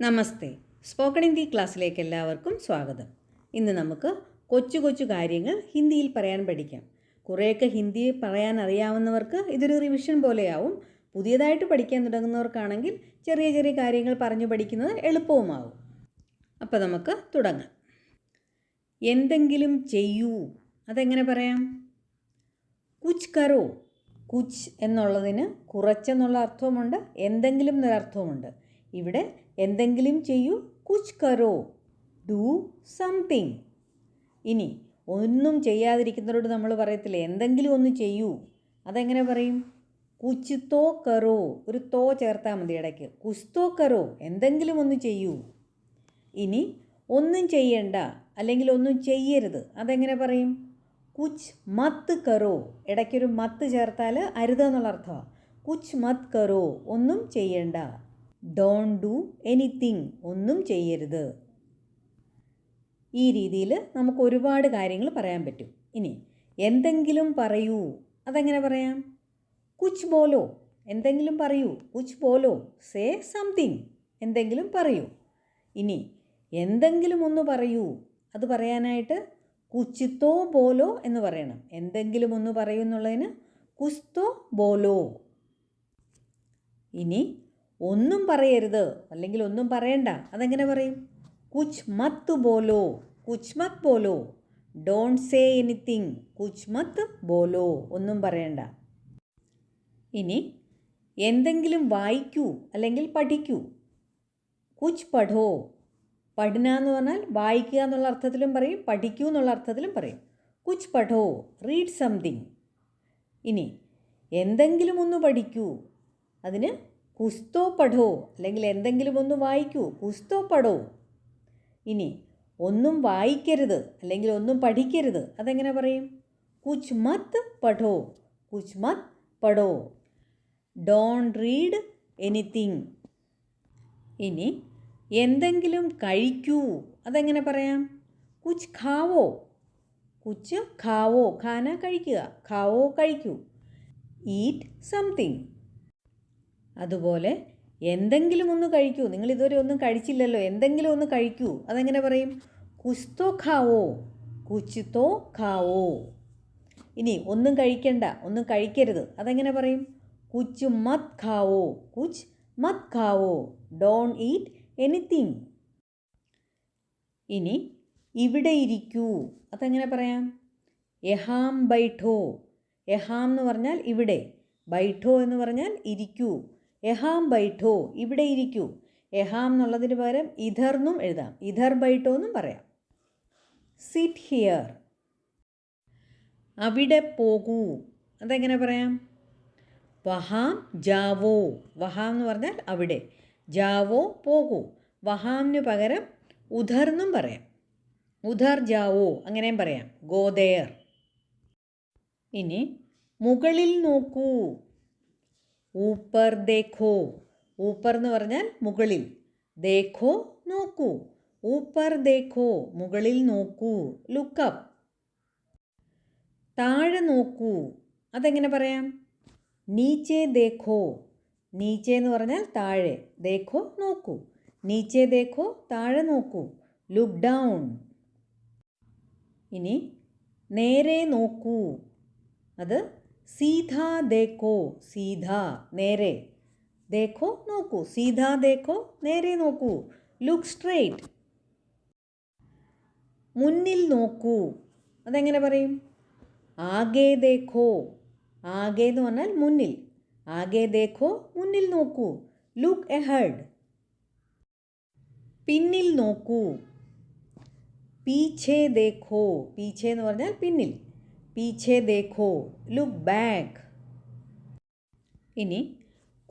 നമസ്തേ. Spoken Hindi ക്ലാസ്സിലേക്ക് എല്ലാവർക്കും സ്വാഗതം. ഇന്ന് നമുക്ക് കൊച്ചു കൊച്ചു കാര്യങ്ങൾ ഹിന്ദിയിൽ പറയാൻ പഠിക്കാം. കുറേയൊക്കെ ഹിന്ദി പറയാൻ അറിയാവുന്നവർക്ക് ഇതൊരു റിവിഷൻ പോലെയാവും. പുതിയതായിട്ട് പഠിക്കാൻ തുടങ്ങുന്നവർക്കാണെങ്കിൽ ചെറിയ ചെറിയ കാര്യങ്ങൾ പറഞ്ഞു പഠിക്കുന്നത് എളുപ്പവുമാവും. അപ്പോൾ നമുക്ക് തുടങ്ങാം. എന്തെങ്കിലും ചെയ്യൂ. അതെങ്ങനെ പറയാം? കുച്ച് കറോ കുച്ച് എന്നുള്ളതിന് കുറച്ചെന്നുള്ള അർത്ഥവുമുണ്ട് എന്തെങ്കിലും എന്നൊരർത്ഥവുമുണ്ട്. ഇവിടെ എന്തെങ്കിലും ചെയ്യൂ കുച്ച് കറോ ഡു സംതിങ്. ഇനി ഒന്നും ചെയ്യാതിരിക്കുന്നവരോട് നമ്മൾ പറയത്തില്ല എന്തെങ്കിലും ഒന്ന് ചെയ്യൂ. അതെങ്ങനെ പറയും? കുച്ച് തോ കറോ ഒരു തോ ചേർത്താൽ മതി ഇടയ്ക്ക്. കുസ് തോ കറോ എന്തെങ്കിലും ഒന്ന് ചെയ്യൂ. ഇനി ഒന്നും ചെയ്യണ്ട അല്ലെങ്കിൽ ഒന്നും ചെയ്യരുത്. അതെങ്ങനെ പറയും? കുച്ച് മത്ത് കറോ ഇടയ്ക്കൊരു മത്ത് ചേർത്താൽ അരുത് എന്നുള്ള അർത്ഥമാണ് കുച്ച് മത്ത് കറോ ഒന്നും ചെയ്യണ്ട. ഡോൺ ഡു എനിത്തിങ് ഒന്നും ചെയ്യരുത്. ഈ രീതിയിൽ നമുക്ക് ഒരുപാട് കാര്യങ്ങൾ പറയാൻ പറ്റും. ഇനി എന്തെങ്കിലും പറയൂ. അതെങ്ങനെ പറയാം? കുച്ച് ബോലോ എന്തെങ്കിലും പറയൂ. കുച്ച് ബോലോ സേ സംതിങ് എന്തെങ്കിലും പറയൂ. ഇനി എന്തെങ്കിലും ഒന്ന് പറയൂ. അത് പറയാനായിട്ട് കുച്ചിത്തോ ബോലോ എന്ന് പറയണം. എന്തെങ്കിലും ഒന്ന് പറയൂ എന്നുള്ളതിന് കുസ്തോ ബോലോ. ഇനി ഒന്നും പറയരുത്. അല്ലെങ്കിൽ ഒന്നും പറയണ്ട. അതെങ്ങനെ പറയും? കുച്ച് മത്ത് ബോലോ കുച്ച് മത്ത് ബോലോ ഡോൺ സേ എനിത്തിങ് കുച്ച് മത്ത് ബോലോ ഒന്നും പറയണ്ട. ഇനി എന്തെങ്കിലും വായിക്കൂ അല്ലെങ്കിൽ പഠിക്കൂ. കുച്ച് പഠോ പഠന എന്ന് പറഞ്ഞാൽ വായിക്കുക എന്നുള്ള അർത്ഥത്തിലും പറയും. പഠിക്കൂ എന്നുള്ള അർത്ഥത്തിലും പറയും. കുച്ച് പഠോ റീഡ് സംതിങ് ഇനി എന്തെങ്കിലും ഒന്ന് പഠിക്കൂ. അതിന് കുസ്തോ പഠോ അല്ലെങ്കിൽ എന്തെങ്കിലും ഒന്ന് വായിക്കൂ. കുസ്തോ പഠോ. ഇനി ഒന്നും വായിക്കരുത് അല്ലെങ്കിൽ ഒന്നും പഠിക്കരുത്. അതെങ്ങനെ പറയും? കുച്ച് മത്ത് പഠോ. കുച്ച് മത്ത് പഠോ. Don read anything. ഇനി എന്തെങ്കിലും കഴിക്കൂ. അതെങ്ങനെ പറയാം? കുച്ച് ഖാവോ. കുച്ച് ഖാവോ. ഖാന കഴിക്കുക. ഖാവോ കഴിക്കൂ. Eat something. അതുപോലെ എന്തെങ്കിലും ഒന്ന് കഴിക്കൂ. നിങ്ങൾ ഇതുവരെ ഒന്നും കഴിച്ചില്ലല്ലോ. എന്തെങ്കിലും ഒന്ന് കഴിക്കൂ. അതെങ്ങനെ പറയും? കുസ്തോ ഖാവോ. കുച്ചിത്തോ ഖാവോ. ഇനി ഒന്നും കഴിക്കണ്ട. ഒന്നും കഴിക്കരുത്. അതെങ്ങനെ പറയും? കുച്ച് മത് ഖാവോ. കുച്ച് മത് ഖാവോ. Don eat anything. ഇനി ഇവിടെ ഇരിക്കൂ. അതെങ്ങനെ പറയാം? എഹാം ബൈഠോ. എഹാം എന്ന് പറഞ്ഞാൽ ഇവിടെ. ബൈഠോ എന്ന് പറഞ്ഞാൽ ഇരിക്കൂ. യഹാം ബൈഠോ ഇവിടെ ഇരിക്കൂ. എഹാം എന്നുള്ളതിന് പകരം ഇധർ എന്നും എഴുതാം. ഇധർ ബൈഠോ എന്നും പറയാം. സിറ്റ് ഹിയർ അവിടെ പോകൂ. അതെങ്ങനെ പറയാം? വഹാം ജാവോ. വഹാം എന്ന് പറഞ്ഞാൽ അവിടെ. ജാവോ പോകൂ. വഹാമിന് പകരം ഉധർ എന്നും പറയാം. ഉധർ ജാവോ അങ്ങനെയും പറയാം. ഗോദേർ ഇനി മുകളിൽ നോക്കൂ. ഊപ്പർ ദേഖോ. ഊപ്പർ എന്ന് പറഞ്ഞാൽ മുകളിൽ. ദേഖോ നോക്കൂ. ഊപ്പർ ദേഖോ മുകളിൽ നോക്കൂ. ലുക്കപ്പ് താഴെ നോക്കൂ. അതെങ്ങനെ പറയാം? നീച്ചെ ദേഖോ. നീച്ചെ എന്ന് പറഞ്ഞാൽ താഴെ. ദേഖോ നോക്കൂ. നീച്ചെ ദേഖോ താഴെ നോക്കൂ. ലുക്ക് ഡൗൺ ഇനി നേരെ നോക്കൂ. അത് സീധാ ദേക്കോ സീധാ നേരെ. ദേക്കോ നോക്കൂ സീധാ ദേക്കോ നേരെ നോക്കൂ. ലുക്ക് സ്ട്രേറ്റ് മുന്നിൽ നോക്കൂ. അതെങ്ങനെ പറയും? ആകെ ദേഖോ. ആകെ എന്ന് പറഞ്ഞാൽ മുന്നിൽ. ആകെ ദേഖോ മുന്നിൽ നോക്കൂ. ലുക്ക് എഹഡ് പിന്നിൽ നോക്കൂ. പീछे ദേഖോ. പീछे എന്ന് പറഞ്ഞാൽ പിന്നിൽ. പീछे ദേഖോ ലുക്ക് ബാക്ക്. ഇനി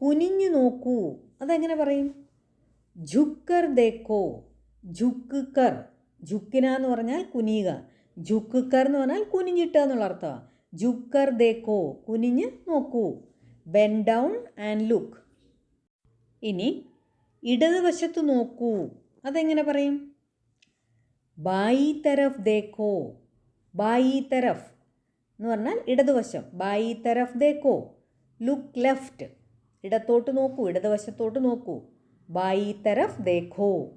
കുനിഞ്ഞു നോക്കൂ. അതെങ്ങനെ പറയും? ഝുക്കർ ദേഖോ ഝുക്ക് കർ ഝുക്കിന എന്ന് പറഞ്ഞാൽ കുനിയുക. ഝുക്ക് കർ എന്ന് പറഞ്ഞാൽ കുനിഞ്ഞിട്ട എന്നുള്ള അർത്ഥമാണ് ഝുക്കർ ദേഖോ കുനിഞ്ഞ് നോക്കൂ. Bend down and look. ഇനി ഇടതുവശത്ത് നോക്കൂ. അതെങ്ങനെ പറയും? ബായി തരഫ് ദേഖോ ബായി തരഫ്. എന്ന് പറഞ്ഞാൽ ഇടതുവശം. ബൈ തരഫ് ദേക്കോ? Look left. ഇടത്തോട്ട് നോക്കൂ ഇടതുവശത്തോട്ട് നോക്കൂ. ബൈ തരഫ് ദേഖോ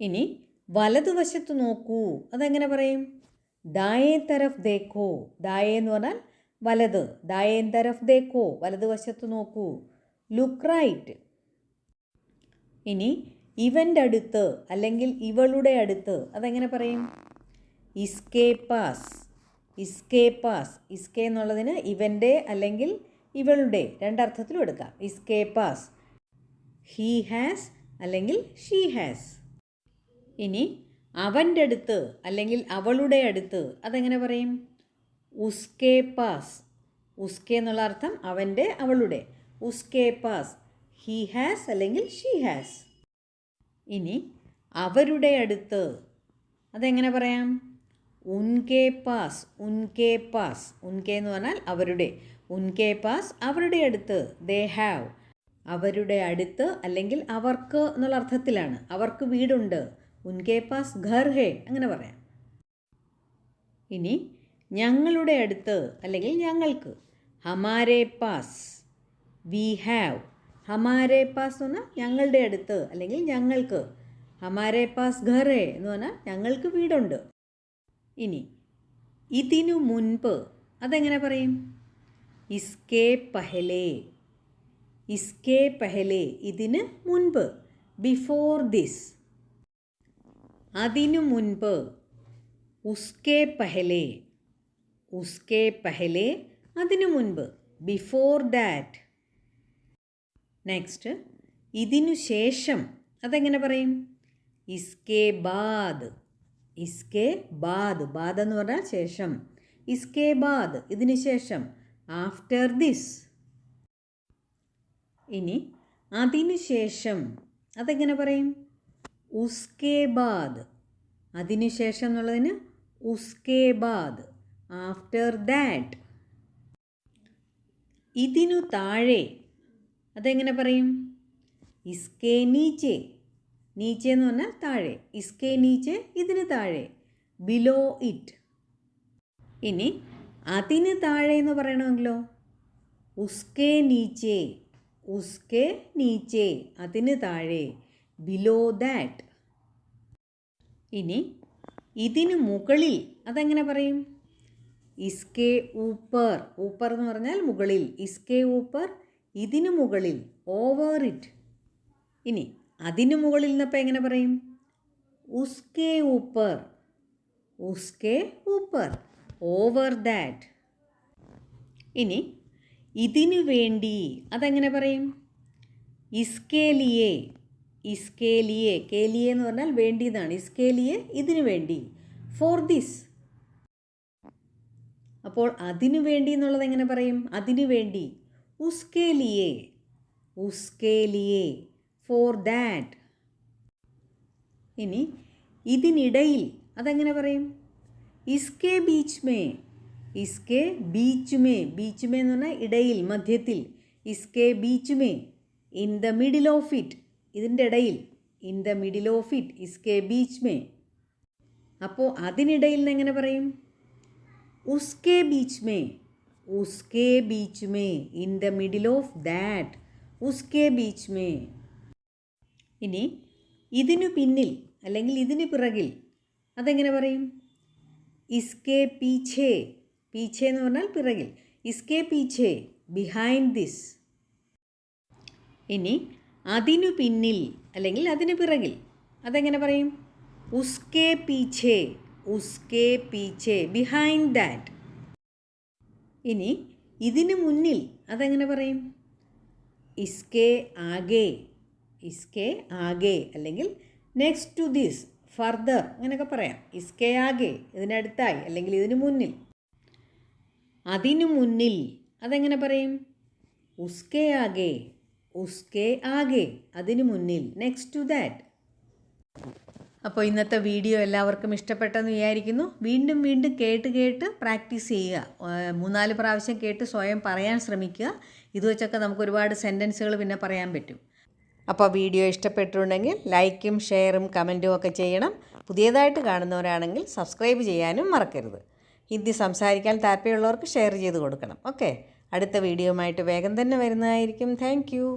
ഇനി വലതുവശത്ത് നോക്കൂ. അതെങ്ങനെ പറയും? ദായേ തരഫ് ദേഖോ ദായേ എന്ന് പറഞ്ഞാൽ വലത്. ദായേ തരഫ് ദേഖോ വലതുവശത്ത് നോക്കൂ. Look right. ഇനി ഇവന്റെ അടുത്ത് അല്ലെങ്കിൽ ഇവളുടെ അടുത്ത് അതെങ്ങനെ പറയും? ഇസ്കേ പാസ് ഇസ്കേ പാസ്. ഇസ്കേ എന്നുള്ളതിന് ഇവന്റെ അല്ലെങ്കിൽ ഇവളുടെ രണ്ടർത്ഥത്തിലും എടുക്കാം. ഇസ്കേ പാസ്. ഹീ ഹാസ് അല്ലെങ്കിൽ ഷീ ഹാസ്. ഇനി അവന്റെ അടുത്ത് അല്ലെങ്കിൽ അവളുടെ അടുത്ത് അതെങ്ങനെ പറയും? ഉസ്കേ പാസ്. ഉസ്കേ എന്നുള്ള അർത്ഥം അവന്റെ അവളുടെ. ഉസ്കേ പാസ്. ഹീ ഹാസ് അല്ലെങ്കിൽ ഷീ ഹാസ്. ഇനി അവരുടെ അടുത്ത് അതെങ്ങനെ പറയാം? ഉൻകെ പാസ് ഉൻകെ പാസ്. ഉൻകെ എന്ന് പറഞ്ഞാൽ അവരുടെ. ഉൻകെ പാസ് അവരുടെ അടുത്ത്. ദേ ഹാവ് അവരുടെ അടുത്ത് അല്ലെങ്കിൽ അവർക്ക് എന്നുള്ള അർത്ഥത്തിലാണ്. അവർക്ക് വീടുണ്ട്. ഉൻകെ പാസ് ഘർ ഹേ. അങ്ങനെ പറയാം. ഇനി ഞങ്ങളുടെ അടുത്ത് അല്ലെങ്കിൽ ഞങ്ങൾക്ക്. ഹമാരെ പാസ്. വി ഹാവ് ഹമാരെ പാസ് എന്ന് പറഞ്ഞാൽ ഞങ്ങളുടെ അടുത്ത് അല്ലെങ്കിൽ ഞങ്ങൾക്ക്. ഹമാരെ പാസ് ഘറേ എന്ന് പറഞ്ഞാൽ ഞങ്ങൾക്ക് വീടുണ്ട്. ഇനി ഇതിനു മുൻപ് അതെങ്ങനെ പറയും? ഇസ്കേ പഹലേ. ഇസ്കേ പഹലേ ഇതിന് മുൻപ്. Before this. അതിനു മുൻപ് ഉസ്കേ പഹലേ. ഉസ്കേ പഹലേ അതിനു മുൻപ്. Before that. നെക്സ്റ്റ് ഇതിനു ശേഷം അതെങ്ങനെ പറയും? ഇസ്കേ ബാദ്. ഇസ്കേ ബാദ് ബാദ് എന്ന് പറഞ്ഞാൽ ശേഷം. ഇസ്കേ ബാദ് ഇതിന് ശേഷം. After this. ഇനി അതിനു ശേഷം. അതെങ്ങനെ പറയും? ഉസ്കേ ബാദ് അതിനു ശേഷം എന്നുള്ളതിന് ഉസ്കേ ബാദ് ആഫ്റ്റർ ദാറ്റ്. ഇതിനു താഴെ അതെങ്ങനെ പറയും? ഇസ്കേ നീച്ചെ നീച്ചെ എന്ന് പറഞ്ഞാൽ താഴെ. ഇസ്കേ നീച്ചെ ഇതിന് താഴെ. ബിലോ ഇറ്റ് ഇനി അതിന് താഴെ എന്ന് പറയണമെങ്കിലോ? ഉസ്കേ നീച്ചെ ഉസ്കേ നീച്ചെ അതിന് താഴെ. ബിലോ ദാറ്റ് ഇനി ഇതിന് മുകളിൽ അതെങ്ങനെ പറയും? ഇസ്കേ ഊപ്പർ. ഊപ്പർ എന്ന് പറഞ്ഞാൽ മുകളിൽ. ഇസ്കേ ഊപ്പർ ഇതിന് മുകളിൽ. ഓവർ ഇറ്റ് ഇനി അതിനു മുകളിൽ നിന്നപ്പോൾ എങ്ങനെ പറയും? ഉസ്കേ ഊപ്പർ. ഉസ്കേ ഊപ്പർ. Over that. ഇനി ഇതിനു വേണ്ടി അതെങ്ങനെ പറയും? ഇസ്കേലിയെ. ഇസ്കേലിയെ. കേലിയെ എന്ന് പറഞ്ഞാൽ വേണ്ടി എന്നാണ് ഇസ്കേലിയെ ഇതിനു വേണ്ടി. For this. അപ്പോൾ അതിനു വേണ്ടി എന്നുള്ളത് എങ്ങനെ പറയും? അതിനു വേണ്ടി. ഉസ്കേലിയേ. ഉസ്കേലിയേ. ഉസ്കേ ലിയേ ഫോർ ദാറ്റ്. ഇനി ഇതിനിടയിൽ അതെങ്ങനെ പറയും? ഇസ്കെ ബീച്ച് മേ ഇസ്കെ ബീച്ച് മേ ബീച്ച് മേ എന്ന് പറഞ്ഞാൽ ഇടയിൽ മധ്യത്തിൽ. ഇസ്കെ ബീച്ച് may in the middle of it. ഇതിന്റെ ഇടയിൽ. In the middle of it. ഇസ്കെ ബീച്ച് മേ അപ്പോൾ അതിനിടയിൽ നിന്ന് എങ്ങനെ പറയും? ഉസ്കെ ബീച്ച് മേ ഉസ്കെ ബീച്ച് may in the middle of that. ഉസ്കെ ബീച്ച് മേ ഇനി ഇതിനു പിന്നിൽ അല്ലെങ്കിൽ ഇതിന് പിറകിൽ അതെങ്ങനെ പറയും? ഇസ്കെ പീച്ചേ പീച്ചേ എന്ന് പറഞ്ഞാൽ പിറകിൽ. ഇസ്കെ പീച്ചേ ബിഹൈൻഡ് ദിസ് ഇനി അതിനു പിന്നിൽ അല്ലെങ്കിൽ അതിന് പിറകിൽ അതെങ്ങനെ പറയും? ഉസ്കെ പീച്ചേ ഉസ്കെ പീച്ചേ ബിഹൈൻഡ് ദാറ്റ് ഇനി ഇതിനു മുന്നിൽ അതെങ്ങനെ പറയും? ഇസ്കെ ആകെ. ഇസ്കേ ആകെ അല്ലെങ്കിൽ നെക്സ്റ്റ് ടു ദിസ് ഫർദർ അങ്ങനെയൊക്കെ പറയാം. ഇസ്കേ ആകെ ഇതിനടുത്തായി അല്ലെങ്കിൽ ഇതിനു മുന്നിൽ. അതിനു മുന്നിൽ അതെങ്ങനെ പറയും? ഉസ്കേ ആകെ ഉസ്കേ ആകെ അതിനു മുന്നിൽ നെക്സ്റ്റ് ടു ദാറ്റ് അപ്പോൾ ഇന്നത്തെ വീഡിയോ എല്ലാവർക്കും ഇഷ്ടപ്പെട്ടെന്ന് വിചാരിക്കുന്നു. വീണ്ടും വീണ്ടും കേട്ട് കേട്ട് പ്രാക്ടീസ് ചെയ്യുക. മൂന്നാൽ പ്രാവശ്യം കേട്ട് സ്വയം പറയാൻ ശ്രമിക്കുക. ഇത് വെച്ചൊക്കെ നമുക്ക് ഒരുപാട് സെന്റൻസുകൾ പിന്നെ പറയാൻ പറ്റും. അപ്പോൾ വീഡിയോ ഇഷ്ടപ്പെട്ടിട്ടുണ്ടെങ്കിൽ ലൈക്കും ഷെയറും കമന്റും ഒക്കെ ചെയ്യണം. പുതിയതായിട്ട് കാണുന്നവരാണെങ്കിൽ സബ്സ്ക്രൈബ് ചെയ്യാനും മറക്കരുത്. ഹിന്ദി സംസാരിക്കാൻ താല്പര്യമുള്ളവർക്ക് ഷെയർ ചെയ്ത് കൊടുക്കണം. ഓക്കെ? അടുത്ത വീഡിയോയുമായിട്ട് വേഗം തന്നെ വരുന്നതായിരിക്കും. താങ്ക്